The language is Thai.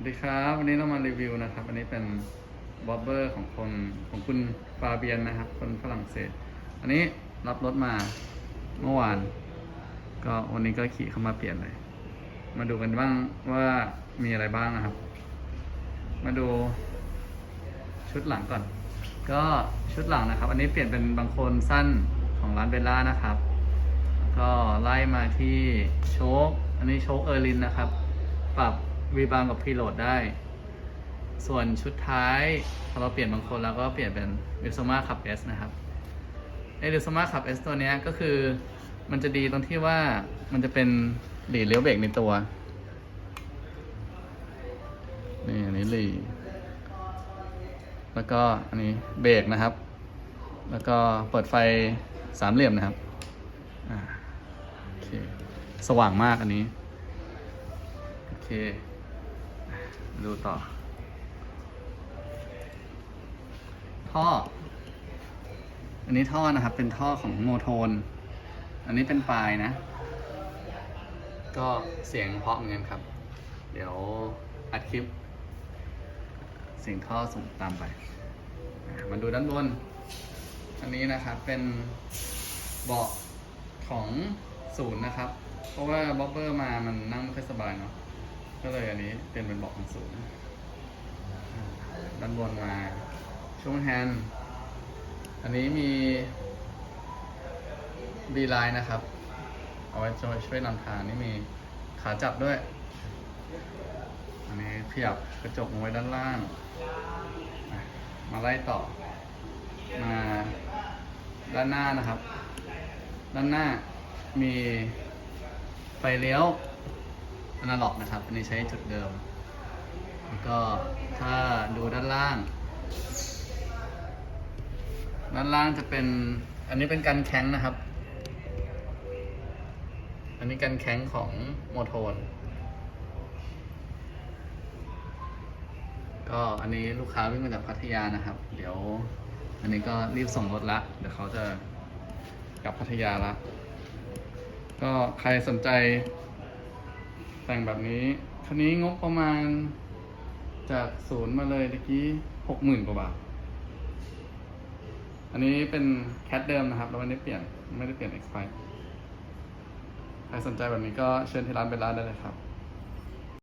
วัสดีครับ วันนี้เรามารีวิวนะครับ อันนี้เป็นบอบเบอร์ของคนของคุณฟาเบียนนะครับ คนฝรั่งเศส อันนี้รับรถมาเมื่อวาน ก็วันนี้ก็ขี่เข้ามาเปลี่ยนเลย มาดูกันบ้างว่ามีอะไรบ้างนะครับ มาดูชุดหลังก่อน ก็ชุดหลังนะครับ อันนี้เปลี่ยนเป็นบางคนสั้นของร้านเบลล่านะครับ ก็ไล่มาที่โชคอันนี้โชคเออร์ลินนะครับ ปรับ รีบาวกับพรีโหลดได้ ส่วนชุดท้ายพอเราเปลี่ยนบางคนแล้วก็เปลี่ยนเป็นวิสมาขับ S นะครับไอวิสมาขับ S ตัวนี้ก็คือมันจะดีตรงที่ว่ามันจะเป็นหลีเลี้ยวเบรกในตัว นี่อันนี้หลีแล้วก็อันนี้เบรกนะครับ แล้วก็เปิดไฟสามเหลี่ยมนะครับโอเค สว่างมากอันนี้ โอเค ดูต่อ ท่อ อันนี้ท่อนะครับ เป็นท่อของโมโทน อันนี้เป็นปลายนะ ก็เสียงเพราะเหมือนกันครับ เดี๋ยวอัดคลิป เสียงท่อส่งตามไป มาดูด้านบน อันนี้นะครับเป็นเบาะของศูนย์นะครับ เพราะว่าบ็อบเบอร์มามันนั่งไม่ค่อยสบายเนาะ ก็เลยอันนี้เป็นเป็นบาะของศูนย์ด้านบนมาช่วงแฮนด์อันนี้มีบีไลน์นะครับ เอาไว้ช่วยช่วยนำทางนี่มีขาจับด้วย อันนี้ขยับกระจกลงไว้ด้านล่าง มาไล่ต่อ มาด้านหน้านะครับ ด้านหน้ามีไฟเลี้ยว อนาล็อกนะครับ อันนี้ใช้จุดเดิม แล้วก็ถ้าดูด้านล่าง ด้านล่างจะเป็น อันนี้เป็นกันแข้งนะครับ อันนี้กันแข้งของโมโทน ก็อันนี้ลูกค้าวิ่งมาจากพัทยานะครับ เดี๋ยว อันนี้ก็รีบส่งรถละ เดี๋ยวเขาจะกลับพัทยาละ ก็ใครสนใจ แต่งแบบนี้ คันนี้งบประมาณจากศูนย์มาเลยตะกี้หกหมื่นกว่าบาท อันนี้เป็นแคทเดิมนะครับ เราไม่ได้เปลี่ยน ไม่ได้เปลี่ยน X5 ใครสนใจแบบนี้ก็เชิญที่ร้านเป็นร้านได้เลยครับ